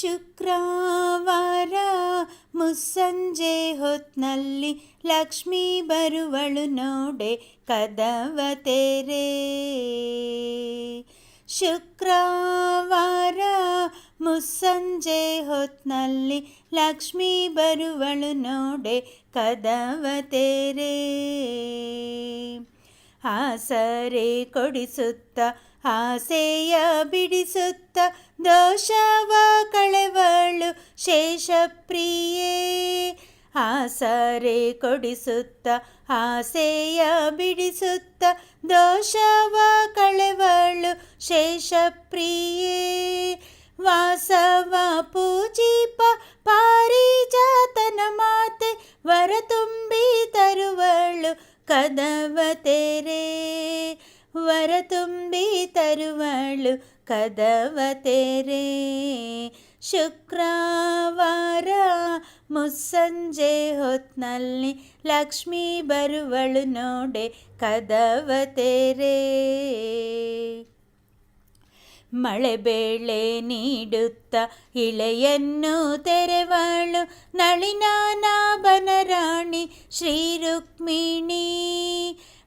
ಶುಕ್ರವಾರ ಮುಸ್ಸಂಜೆ ಹೊತ್ನಲ್ಲಿ ಲಕ್ಷ್ಮೀ ಬರುವಳು ನೋಡೆ ಕದವ ತೆರೆ. ಶುಕ್ರವಾರ ಮುಸ್ಸಂಜೆ ಹೊತ್ನಲ್ಲಿ ಲಕ್ಷ್ಮೀ ಬರುವಳು ನೋಡೆ ಕದವ ತೆರೆ. ಆಸರೆ ಕೊಡಿಸುತ್ತ ಆಸೆಯ ಬಿಡಿಸುತ್ತ ದೋಷವ ಕಳೆವಳು ಶೇಷಪ್ರಿಯೇ. ಆಸರೆ ಕೊಡಿಸುತ್ತ ಆಸೆಯ ಬಿಡಿಸುತ್ತ ದೋಷವ ಕಳೆವಳು ಶೇಷಪ್ರಿಯೇ. ವಾಸವ ಪೂಜಿಪ ಪಾರಿಜಾತನ ಮಾತೆ ವರ ತುಂಬಿ ತರುವಳು ಕದವ ತೆರೆ. ವರ ತುಂಬಿ ತರುವಳು ಕದವ ತೆರೆ ಶುಕ್ರವಾರ ಮುಸ್ಸಂಜೆ ಹೊತ್ನಲ್ಲಿ ಲಕ್ಷ್ಮೀ ಬರುವಳು ನೋಡೆ ಕದವ ತೆರೆ ಮಳೆ ಬೇಳೆ ನೀಡುತ್ತ ಇಳೆಯನ್ನು ತೆರೆವಳು ನಳಿನಾನಾಭನ ರಾಣಿ ಶ್ರೀ ರುಕ್ಮಿಣಿ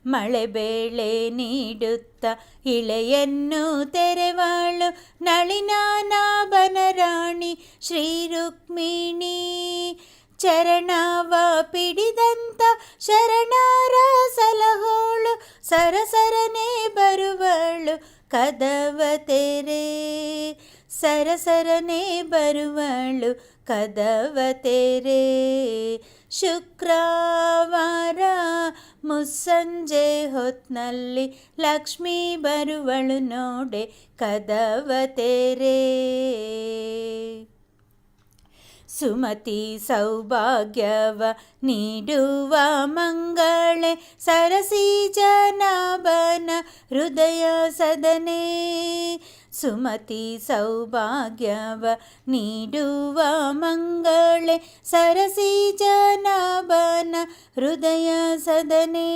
ಮಳೆ ಬೇಳೆ ನೀಡುತ್ತ ಇಳೆಯನ್ನು ತೆರೆವಳು ನಳಿನಾನಾಭನ ರಾಣಿ ಶ್ರೀ ರುಕ್ಮಿಣಿ ಚರಣವ ಪಿಡಿದಂತ ಶರಣರ ಸಲಹೋಳು ಸರಸರನೆ ಬರುವಳು ಕದವ ತೆರೆ ಸರಸರನೆ ಬರುವಳು ಕದವ ತೆರೆ ಶುಕ್ರವಾರ ಮುಸ್ಸಂಜೆ ಹೊತ್ನಲ್ಲಿ ಲಕ್ಷ್ಮೀ ಬರುವಳು ನೋಡೆ ಕದವ ತೆರೆ. ಸುಮತಿ ಸೌಭಾಗ್ಯವ ನೀಡುವ ಮಂಗಳೆ, ಸರಸಿ ಜನಬನ ಹೃದಯ ಸದನೆ. ಸುಮತಿ ಸೌಭಾಗ್ಯವ ನೀಡುವ ಮಂಗಳೆ, ಸರಸಿ ಜನಬನ ಹೃದಯ ಸದನೆ.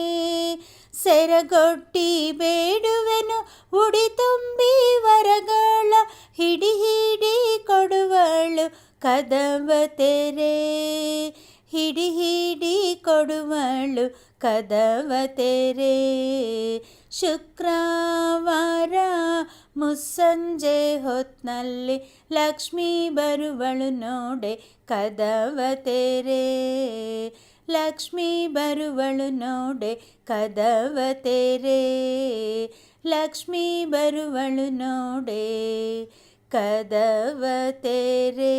ಸೆರಗೊಟ್ಟಿ ಬೇಡುವೆನು, ಉಡಿ ತುಂಬಿ ವರಗಳ ಹಿಡಿ ಹಿಡಿ ಕೊಡುವಳು ಕದವ ತೆರೆ. ಹಿಡಿ ಹಿಡಿ ಕೊಡುವಳು ಕದವ ತೆರೆ. ಶುಕ್ರವಾರ ಮುಸ್ಸಂಜೆ ಹೊತ್ನಲ್ಲಿ ಲಕ್ಷ್ಮೀ ಬರುವಳು ನೋಡೆ ಕದವ ತೆರೆ ಲಕ್ಷ್ಮೀ ಬರುವಳು ನೋಡೆ ಕದವ ತೆರೆ ಲಕ್ಷ್ಮೀ ಬರುವಳು ನೋಡೆ ಕದವ ತೆರೆ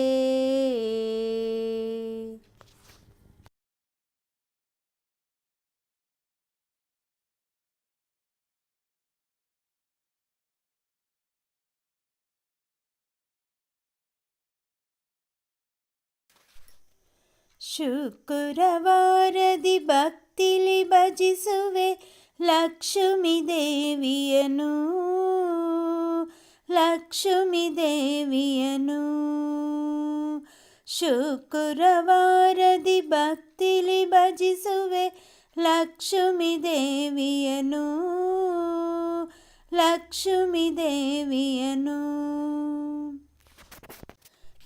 ಶುಕ್ರವಾರದಿ ಭಕ್ತಿಲಿ ಭಜಿಸುವೆ ಲಕ್ಷ್ಮಿ ದೇವಿಯನು. ಲಕ್ಷ್ಮಿ ದೇವಿಯನು. ಶುಕ್ರವಾರದಿ ಭಕ್ತಿಲಿ ಭಜಿಸುವೆ ಲಕ್ಷ್ಮಿ ದೇವಿಯನು. ಲಕ್ಷ್ಮಿ ದೇವಿಯನು.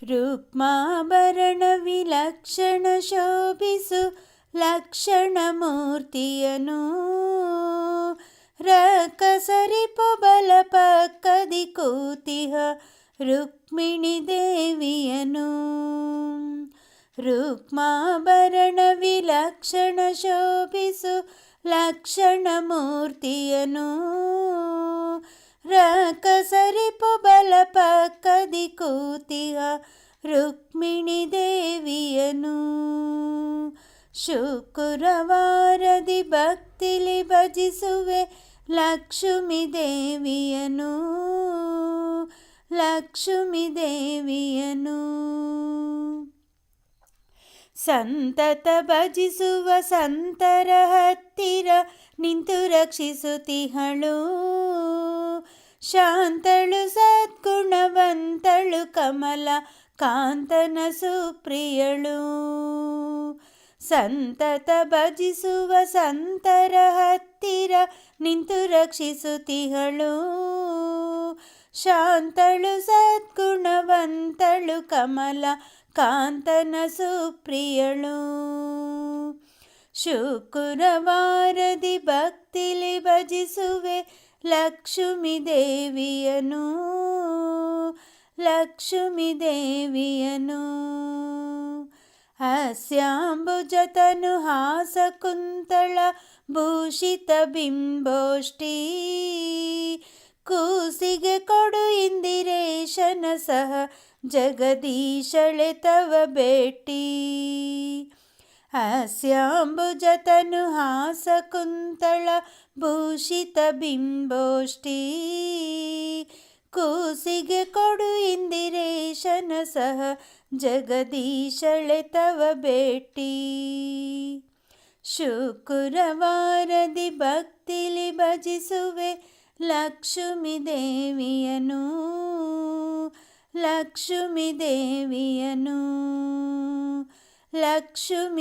ರುಕ್ಮಾಭರಣ ವಿಲಕ್ಷಣ ಶೋಭಿಸು ಲಕ್ಷಣ ಮೂರ್ತಿಯನು ರಕಸರಿಪು ಬಲ ಪಕ್ಕದಿ ಕೂತಿಹ ರುಕ್ಮಿಣಿ ದೇವಿಯನು ರುಕ್ಮಾಭರಣ ವಿಲಕ್ಷಣ ಶೋಭಿಸು ಲಕ್ಷಣ ಮೂರ್ತಿಯನು ರಕಸರಿಪು ಬಲ ಪಕ್ಕದಿ ಕೂತಿಹ ರುಕ್ಮಿಣಿ ದೇವಿಯನು ಶುಕ್ರವಾರದಿ ಭಕ್ತಿಲಿ ಭಜಿಸುವೆ ಲಕ್ಷ್ಮೀ ದೇವಿಯನು ಲಕ್ಷ್ಮೀ ದೇವಿಯನು ಸಂತತ ಭಜಿಸುವ ಸಂತರ ಹತ್ತಿರ ನಿಂತು ರಕ್ಷಿಸುತ್ತಿಹಳು. ಶಾಂತಳು ಸದ್ಗುಣವಂತಳು, ಕಮಲ ಕಾಂತನ ಸುಪ್ರಿಯಳು. ಸಂತತ ಭಜಿಸುವ ಸಂತರ ಹತ್ತಿರ ನಿಂತು ರಕ್ಷಿಸುತ್ತಿಹಳು. ಶಾಂತಳು ಸದ್ಗುಣವಂತಳು, ಕಮಲ ಕಾಂತನ ಸುಪ್ರಿಯಳು ಶುಕ್ರವಾರದಿ ಭಕ್ತಿಲಿ ಭಜಿಸುವೆ ಲಕ್ಷ್ಮೀ ದೇವಿಯನು ಲಕ್ಷ್ಮೀ ದೇವಿಯನು ಹಸ್ಯಾಂಬುಜತನು ಹಾಸಕುಂತಳ ಭೂಷಿತ ಬಿಂಬೋಷ್ಟಿ ಕೂಸಿಗೆ ಕೊಡು ಇಂದಿರೇಶನ ಸಹ, ಜಗದೀಶಳೆ ತವ ಭೇಟಿ. ಹಾಸ್ಯಾಂಬುಜತನು ಹಾಸಕುಂತಳ ಭೂಷಿತ ಬಿಂಬೋಷ್ಟಿ ಕೂಸಿಗೆ ಕೊಡು ಇಂದಿರೇಶನ ಸಹ, ಜಗದೀಶಳೆ ತವ ಭೇಟಿ. ಶುಕ್ರವಾರದಿ ಭಕ್ತಿಲಿ ಭಜಿಸುವೆ లక్ష్మీదేవియను లక్ష్మీదేవియను లక్ష్మీదేవియను.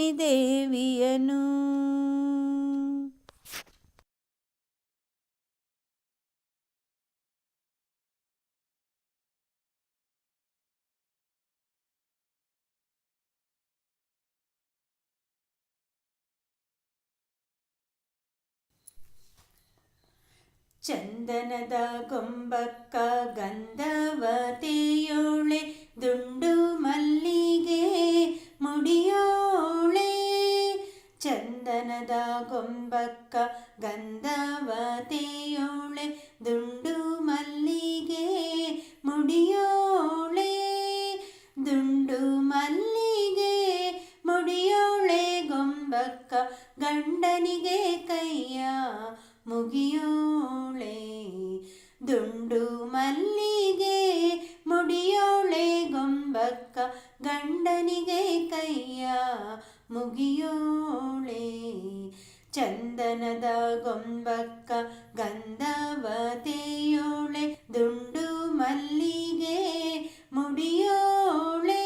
ಚಂದನದ ಗೊಂಬಕ್ಕ ಗಂಧವತೆಯೋಳೆ, ದುಂಡು ಮಲ್ಲಿಗೆ ಮುಡಿಯೋಳೆ. ಚಂದನದ ಗೊಂಬಕ್ಕ ಗಂಧವತೆಯೋಳೆ, ದುಂಡು ಮಲ್ಲಿಗೆ ಮುಡಿಯೋಳೆ. ದುಂಡು ಮಲ್ಲಿಗೆ ಮುಡಿಯೋಳೆ ಗೊಂಬಕ್ಕ ಗಂಡನಿಗೆ ಕೈಯ ಮುಗಿಯೋಳೆ ದುಂಡು ಮಲ್ಲಿಗೆ ಮುಡಿಯೋಳೆ ಗೊಂಬಕ್ಕ ಗಂಡನಿಗೆ ಕೈಯ ಮುಗಿಯೋಳೆ ಚಂದನದ ಗೊಂಬಕ್ಕ ಗಂಧವತೆಯೋಳೆ ದುಂಡು ಮಲ್ಲಿಗೆ ಮುಡಿಯೋಳೆ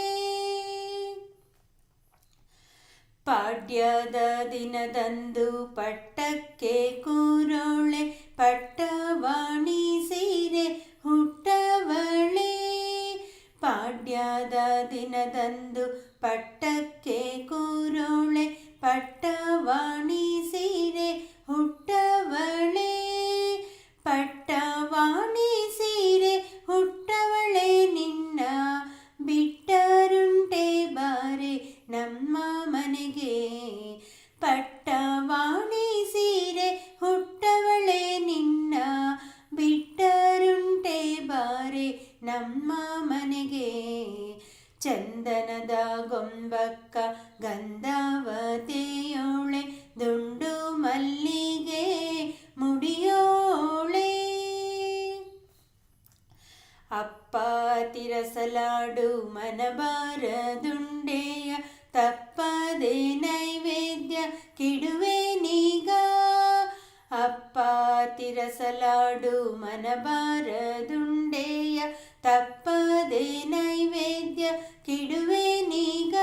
ಪಾಡ್ಯದ ದಿನದಂದು ಪಟ್ಟಕ್ಕೆ ಕೂರೋಳೆ ಪಟ್ಟವಾಣಿ ಸೀರೆ ಹುಟ್ಟವಳೆ. ಪಾಡ್ಯದ ದಿನದಂದು ಪಟ್ಟಕ್ಕೆ ಕೂರೋಳೆ ಪಟ್ಟವಾಣಿ ತಿರಸಲಾಡು ಮನಬಾರದುಂಡೆಯ ತಪ್ಪದೆ ನೈವೇದ್ಯ ಕಿಡುವೆ ನೀಗ ಅಪ್ಪ ತಿರಸಲಾಡು ಮನಬಾರದುಂಡೆಯ ತಪ್ಪದೆ ನೈವೇದ್ಯ ಕಿಡುವೆ ನೀಗ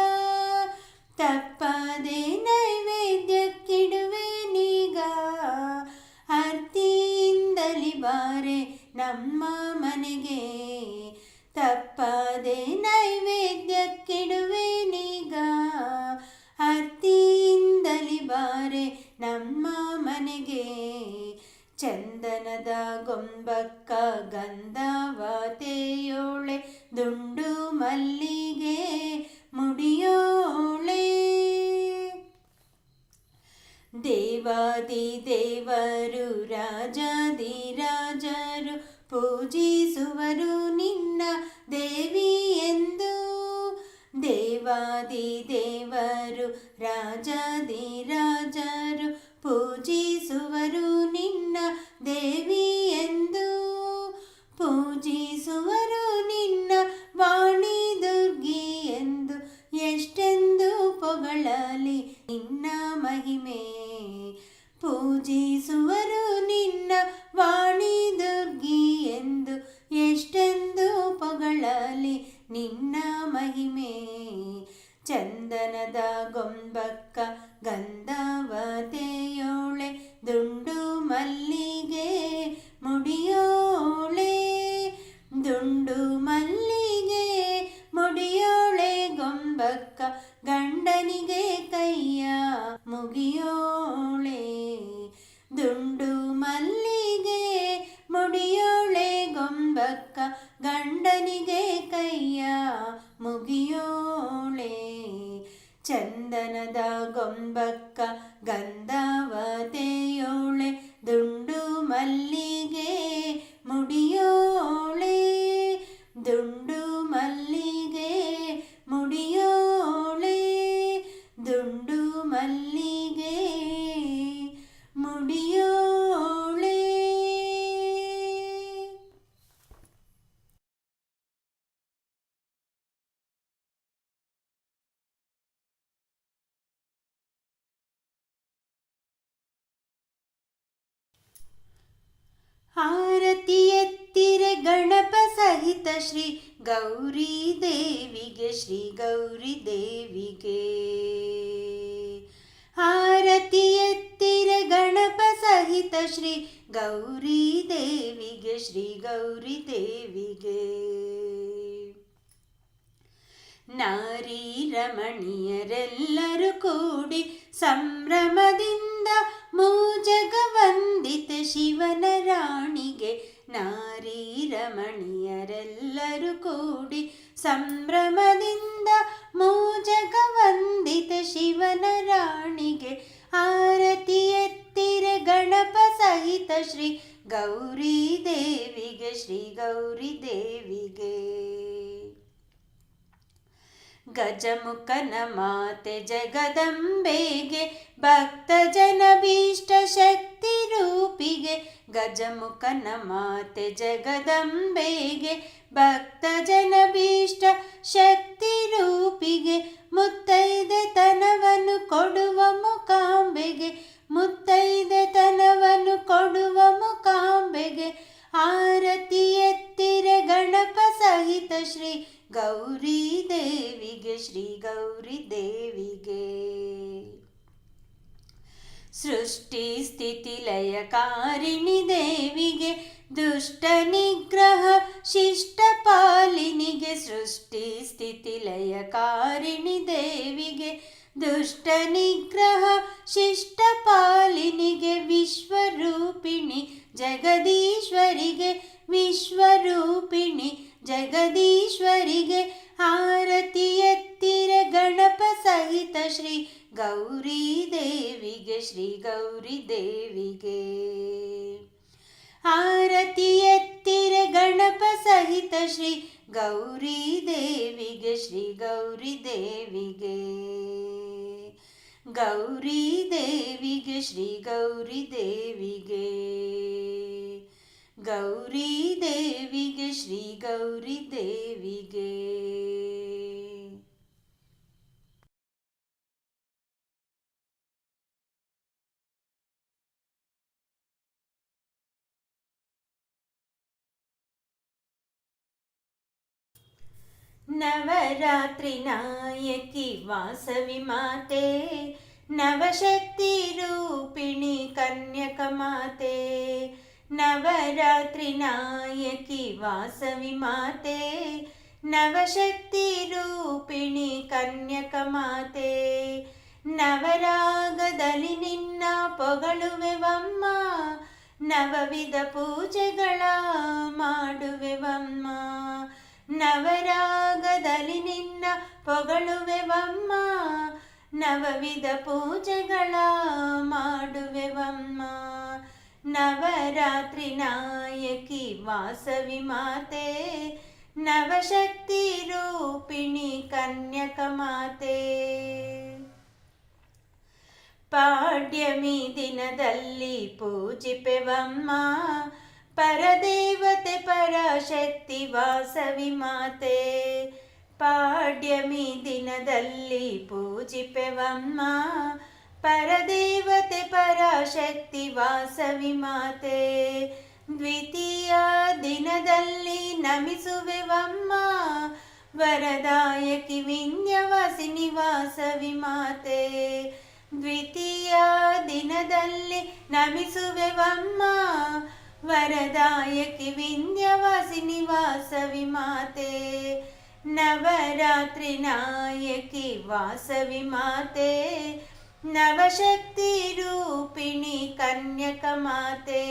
ತಪ್ಪದೆ ನೈವೇದ್ಯ ಕಿಡುವೆ ನೀಗ ಅರ್ತಿಯಿಂದಲಿ ಬಾರೆ ನಮ್ಮ ಮನೆಗೆ ತಪ್ಪದೆ ನೈವೇದ್ಯಕ್ಕಿಡುವೆನೀಗ ಆರ್ತಿಯಿಂದಲಿ ಬಾರೆ ನಮ್ಮ ಮನೆಗೆ ಚಂದನದ ಗೊಂಬಕ್ಕ ಗಂಧವತೆಯೋಳೆ ದುಂಡು ಮಲ್ಲಿಗೆ ಮುಡಿಯೋಳೆ ದೇವಾದಿ ದೇವರು ರಾಜಾದಿ ರಾಜರು ಪೂಜಿಸುವರು ನಿನ್ನ ದೇವಿ ಎಂದು. ದೇವಾದಿ ದೇವರು ರಾಜಾದಿ ರಾಜರು ಪೂಜಿಸುವರು ನಿನ್ನ ದೇವಿ ಮುಖಕ್ಕ ಗಂಡನಿಗೆ ಕೈಯ ಮುಗಿಯೋಳೆ. ಚಂದನದ ಗೊಂಬಕ್ಕ ಆರತಿ ಎತ್ತಿರೆ ಗಣಪ ಸಹಿತ ಶ್ರೀ ಗೌರಿ ದೇವಿಗೆ, ಶ್ರೀ ಗೌರಿ ದೇವಿಗೆ. ಆರತಿ ಎತ್ತಿರೆ ಗಣಪ ಸಹಿತ ಶ್ರೀ ಗೌರಿ ದೇವಿಗೆ, ಶ್ರೀ ಗೌರಿ ದೇವಿಗೆ. ನಾರೀ ರಮಣೀಯರೆಲ್ಲರೂ ಕೂಡಿ ಸಂಭ್ರಮದಿಂದ ಮೂಜಗ ವಂದಿತ ಶಿವನ ರಾಣಿಗೆ ನಾರೀ ರಮಣಿಯರೆಲ್ಲರೂ ಕೂಡಿ ಸಂಭ್ರಮದಿಂದ ಮೂಜಗ ವಂದಿತ ಶಿವನ ರಾಣಿಗೆ ಆರತಿ ಎತ್ತಿರ ಗಣಪ ಸಹಿತ ಶ್ರೀ ಗೌರಿ ದೇವಿಗೆ, ಶ್ರೀ ಗೌರಿ ದೇವಿಗೆ. ಗಜಮುಖನ ಮಾತೆ ಜಗದಂಬೆಗೆ ಭಕ್ತ ಜನ ಭೀಷ್ಟ ಶಕ್ತಿ ರೂಪಿಗೆ ಗಜಮುಖನ ಮಾತೆ ಜಗದಂಬೆಗೆ ಭಕ್ತ ಜನ ಭೀಷ್ಟ ಶಕ್ತಿ ರೂಪಿಗೆ ಮುತ್ತೈದೆ ತನವನ್ನು ಕೊಡುವ ಮುಕಾಂಬೆಗೆ ಸ್ಥಿತಿ ಲಯಕಾರಿಣಿ ದೇವಿಗೆ ದುಷ್ಟ ನಿಗ್ರಹ ಶಿಷ್ಟ ಪಾಲಿನಿಗೆ ಸೃಷ್ಟಿ ಸ್ಥಿತಿ ಲಯಕಾರಿಣಿ ದೇವಿಗೆ ದುಷ್ಟ ನಿಗ್ರಹ ಶಿಷ್ಟ ಪಾಲಿನಿಗೆ ವಿಶ್ವರೂಪಿಣಿ ಜಗದೀಶ್ವರಿಗೆ ವಿಶ್ವರೂಪಿಣಿ ಜಗದೀಶ್ವರಿಗೆ ಆರತಿ ಎತ್ತಿರ ಗಣಪ ಸಹಿತ ಶ್ರೀ ಗೌರಿ ದೇವಿಗೆ, ಶ್ರೀ ಗೌರಿ ದೇವಿಗೆ. ಆರತಿ ಎತ್ತಿರ ಗಣಪ ಸಹಿತ ಶ್ರೀ ಗೌರಿ ದೇವಿಗೆ, ಶ್ರೀ ಗೌರಿ ದೇವಿಗೆ. ಗೌರಿ ದೇವಿಗೆ, ಶ್ರೀ ಗೌರಿ ದೇವಿಗೆ. ಗೌರಿ ದೇವಿಗೆ, ಶ್ರೀ ಗೌರಿ ದೇವಿಗೆ. ನವರಾತ್ರಿ ನಾಯಕಿ ವಾಸವಿ ಮಾತೆ ನವಶಕ್ತಿ ರೂಪಿಣಿ ಕನ್ಯಕ ಮಾತೆ ನವರಾತ್ರಿ ನಾಯಕಿ ವಾಸವಿ ಮಾತೆ ನವಶಕ್ತಿ ರೂಪಿಣಿ ಕನ್ಯಕ ಮಾತೆ ನವರಾಗದಲ್ಲಿ ನಿನ್ನ ಪೊಗಳುವೆವಮ್ಮ ನವವಿಧ ಪೂಜೆಗಳ ಮಾಡುವೆವಮ್ಮ ನವರಾಗದಲ್ಲಿ ನಿನ್ನ ಪೊಗಳುವೆವಮ್ಮ ನವವಿಧ ಪೂಜೆಗಳ ಮಾಡುವೆವಮ್ಮ ನವರಾತ್ರಿ ನಾಯಕಿ ವಾಸವಿ ಮಾತೆ ನವಶಕ್ತಿ ರೂಪಿಣಿ ಕನ್ಯಕ ಮಾತೆ ಪಾಡ್ಯಮಿ ದಿನದಲ್ಲಿ ಪೂಜಿಪೆವಮ್ಮ ಪರದೇವತೆ ಪರಾಶಕ್ತಿ ವಾಸವಿ ಮಾತೆ, ಪಾಡ್ಯಮಿ ದಿನದಲ್ಲಿ ಪೂಜಿಪೆವಮ್ಮ, ಪರದೇವತೆ ಪರಾಶಕ್ತಿ ವಾಸವಿ ಮಾತೆ, ದ್ವಿತೀಯ ದಿನದಲ್ಲಿ ನಮಿಸುವೆವಮ್ಮ, ವರದಾಯಕಿ ವಿಂಧ್ಯವಾಸಿನಿ ವಾಸವಿ ಮಾತೆ, ದ್ವಿತೀಯ ದಿನದಲ್ಲಿ ನಮಿಸುವೆವಮ್ಮ ವರದಾಯಕಿ ವಿಂಧ್ಯವಾಸಿನಿ ವಾಸವಿ ಮಾತೆ ನವರಾತ್ರಿ ನಾಯಕಿ ವಾಸವಿ ಮಾತೆ ನವಶಕ್ತಿ ರೂಪಿಣಿ ಕನ್ಯಕ ಮಾತೆ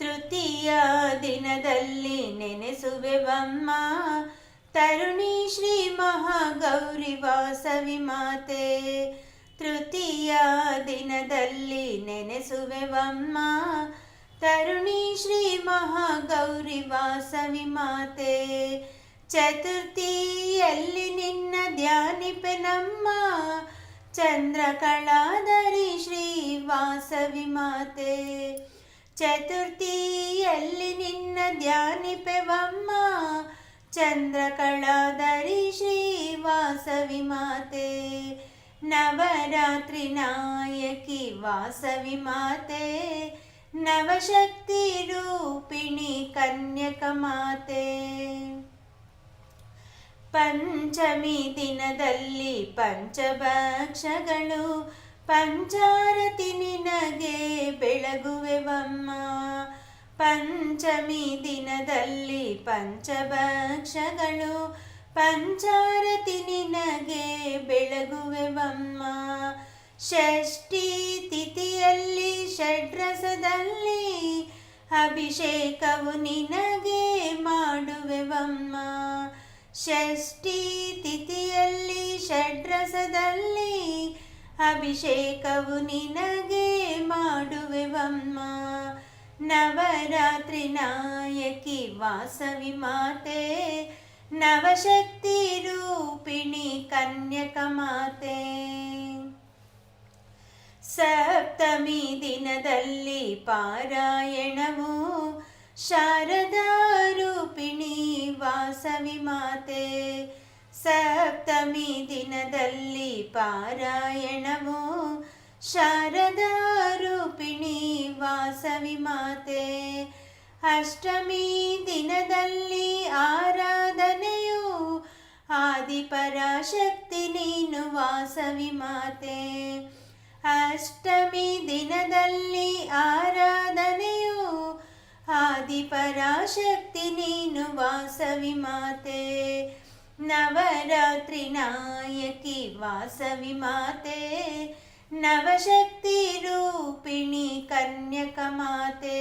ತೃತೀಯ ದಿನದಲ್ಲಿ ನೆನೆಸುವೆವಮ್ಮ ತರುಣಿ ಶ್ರೀ ಮಹಾಗೌರಿ ವಾಸವಿ ಮಾತೆ ತೃತೀಯ ದಿನದಲ್ಲಿ ನೆನೆಸುವೆವಮ್ಮ. ತರುಣಿ ಶ್ರೀ ಮಹಾಗೌರಿ ವಾಸವಿ ಮಾತೆ. ಚತುರ್ಥಿಯಲ್ಲಿ ನಿನ್ನ ಧ್ಯಾನಿಪೆನಮ್ಮ. ಚಂದ್ರಕಳಾಧರಿ ಶ್ರೀ ವಾಸವಿ ಮಾತೆ. ಚತುರ್ಥಿಯಲ್ಲಿ ನಿನ್ನ ಧ್ಯಾನಿಪೆವಮ್ಮ. ಚಂದ್ರಕಳಾಧರಿ ಶ್ರೀ ವಾಸವಿ ಮಾತೆ. ನವರಾತ್ರಿ ನಾಯಕಿ ವಾಸವಿ ಮಾತೆ, ನವಶಕ್ತಿ ರೂಪಿಣಿ ಕನ್ಯಕ ಮಾತೆ. ಪಂಚಮಿ ದಿನದಲ್ಲಿ ಪಂಚಭಕ್ಷಗಳು, ಪಂಚಾರತಿ ನಿನಗೆ ಬೆಳಗುವೆವಮ್ಮ. ಪಂಚಮಿ ದಿನದಲ್ಲಿ ಪಂಚಭಕ್ಷಗಳು ಪಂಚಾರತಿ ನಿನಗೆ ಬೆಳಗುವೆವಮ್ಮ. ಷಷ್ಠಿ ತಿಥಿಯಲ್ಲಿ ಷಡ್ರಸದಲ್ಲಿ ಅಭಿಷೇಕವು ನಿನಗೆ ಮಾಡುವೆವಮ್ಮ. ಷಷ್ಠಿ ತಿಥಿಯಲ್ಲಿ ಷಡ್ರಸದಲ್ಲಿ ಅಭಿಷೇಕವು ನಿನಗೆ ಮಾಡುವೆವಮ್ಮ. ನವರಾತ್ರಿ ನಾಯಕಿ ವಾಸವಿ ಮಾತೆ ನವಶಕ್ತಿ ರೂಪಿಣಿ ಕನ್ಯಕ ಮಾತೆ ಸಪ್ತಮಿ ದಿನದಲ್ಲಿ ಪಾರಾಯಣವು ಶಾರದಾ ರೂಪಿಣಿ ವಾಸವಿ ಮಾತೆ ಸಪ್ತಮಿ ದಿನದಲ್ಲಿ ಪಾರಾಯಣವು ಶಾರದಾ ರೂಪಿಣಿ ವಾಸವಿ ಮಾತೆ ಅಷ್ಟಮಿ ದಿನದಲ್ಲಿ ಆದಿಪರಾಶಕ್ತಿ ನೀನು ವಾಸವಿ ಮಾತೆ ಅಷ್ಟಮಿ ದಿನದಲ್ಲಿ ಆರಾಧನೆಯು ಆದಿಪರಾಶಕ್ತಿ ನೀನು ವಾಸವಿ ಮಾತೆ ನವರಾತ್ರಿ ನಾಯಕಿ ವಾಸವಿ ಮಾತೆ ನವಶಕ್ತಿ ರೂಪಿಣಿ ಕನ್ಯಕ ಮಾತೆ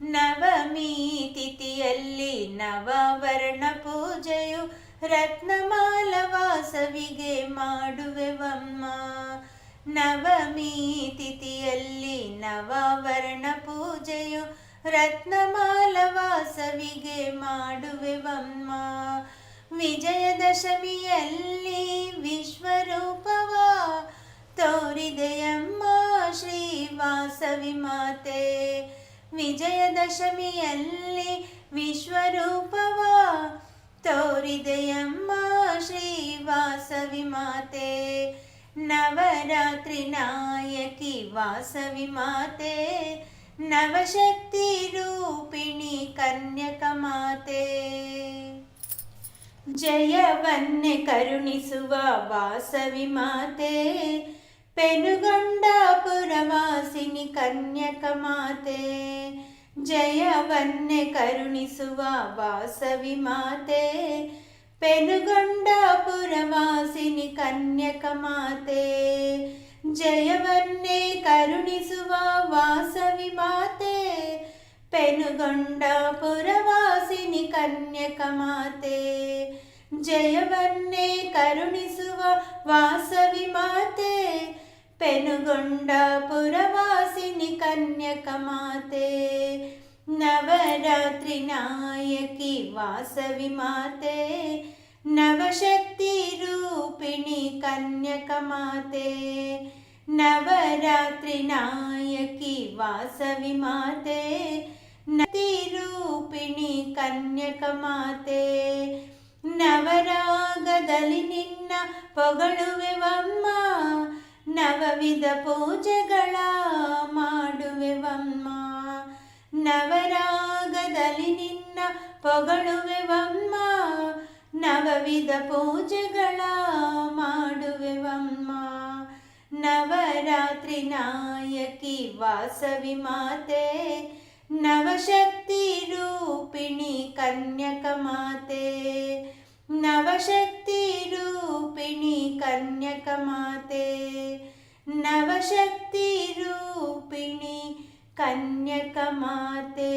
ನವಮಿ ತಿಥಿಯಲ್ಲಿ ನವವರ್ಣ ಪೂಜೆಯು ರತ್ನಮಾಲ ವಾಸವಿಗೆ ಮಾಡುವೆವಮ್ಮ. ನವಮಿ ತಿಥಿಯಲ್ಲಿ ನವವರ್ಣ ಪೂಜೆಯು ರತ್ನಮಾಲ ವಾಸವಿಗೆ ಮಾಡುವೆವಮ್ಮ. ವಿಜಯದಶಮಿಯಲ್ಲಿ ವಿಶ್ವರೂಪವ ತೋರಿದೆಯಮ್ಮ ಶ್ರೀ ವಾಸವಿ ಮಾತೆ ವಿಜಯದಶಮಿಯಲ್ಲಿ ವಿಶ್ವರೂಪವ ತೋರಿದೆಯಮ್ಮ ಶ್ರೀ ವಾಸವಿ ಮಾತೆ. ನವರಾತ್ರಿ ನಾಯಕಿ ವಾಸವಿ ಮಾತೆ. ನವಶಕ್ತಿ ರೂಪಿಣಿ ಕನ್ಯಕ ಮಾತೆ. ಜಯವನ್ನೇ ಕರುಣಿಸುವ ವಾಸವಿ ಮಾತೆ. ಪೆನುಗೊಂಡಾಪುರವಾಸಿನಿ ಕನ್ಯಕ ಮಾತೆ ಜಯವನ್ನೆ ಕರುಣಿಸುವ ವಾಸವಿ ಮಾತೆ ಪೆನುಗೊಂಡಾಪುರವಾಸಿನಿ ಕನ್ಯಕ ಮಾತೆ ಜಯವನ್ನೇ ಕರುಣಿಸುವ ವಾಸವಿ ಮಾತೆ ಪೆನುಗೊಂಡಾಪುರವಾಸಿನಿ ಕನ್ಯಕ ಮಾತೆ ಜಯವನ್ನೇ ಕರುಣಿಸುವ ವಾಸವಿ ಮಾತೆ ಪೆನುಗೊಂಡಾಪುರವಾಸಿನಿ ಕನ್ಯಕ ಮಾತೆ ನವರಾತ್ರಿ ನಾಯಕಿ ವಾಸವಿ ಮಾತೆ ನವಶಕ್ತಿ ರೂಪಿಣಿ ಕನ್ಯಕ ಮಾತೆ ನವರಾತ್ರಿ ನಾಯಕಿ ವಾಸವಿ ಮಾತೆ ನತಿ ರೂಪಿಣಿ ಕನ್ಯಕ ಮಾತೆ ನವರಾಗದಲ್ಲಿ ನಿನ್ನ ಪೊಗಳುವೆವಮ್ಮ ನವವಿಧ ಪೂಜೆಗಳ ಮಾಡುವೆವಮ್ಮ ನವರಾಗದಲ್ಲಿ ನಿನ್ನ ಪೊಗಳುವೆವಮ್ಮ ನವವಿಧ ಪೂಜೆಗಳ ಮಾಡುವೆವಮ್ಮ ನವರಾತ್ರಿ ನಾಯಕಿ ವಾಸವಿ ಮಾತೆ ನವಶಕ್ತಿ ರೂಪಿಣಿ ಕನ್ಯಕ ಮಾತೆ नवशक्तिरूपिणि कन्यकमाते नवशक्तिरूपिणि कन्यकमाते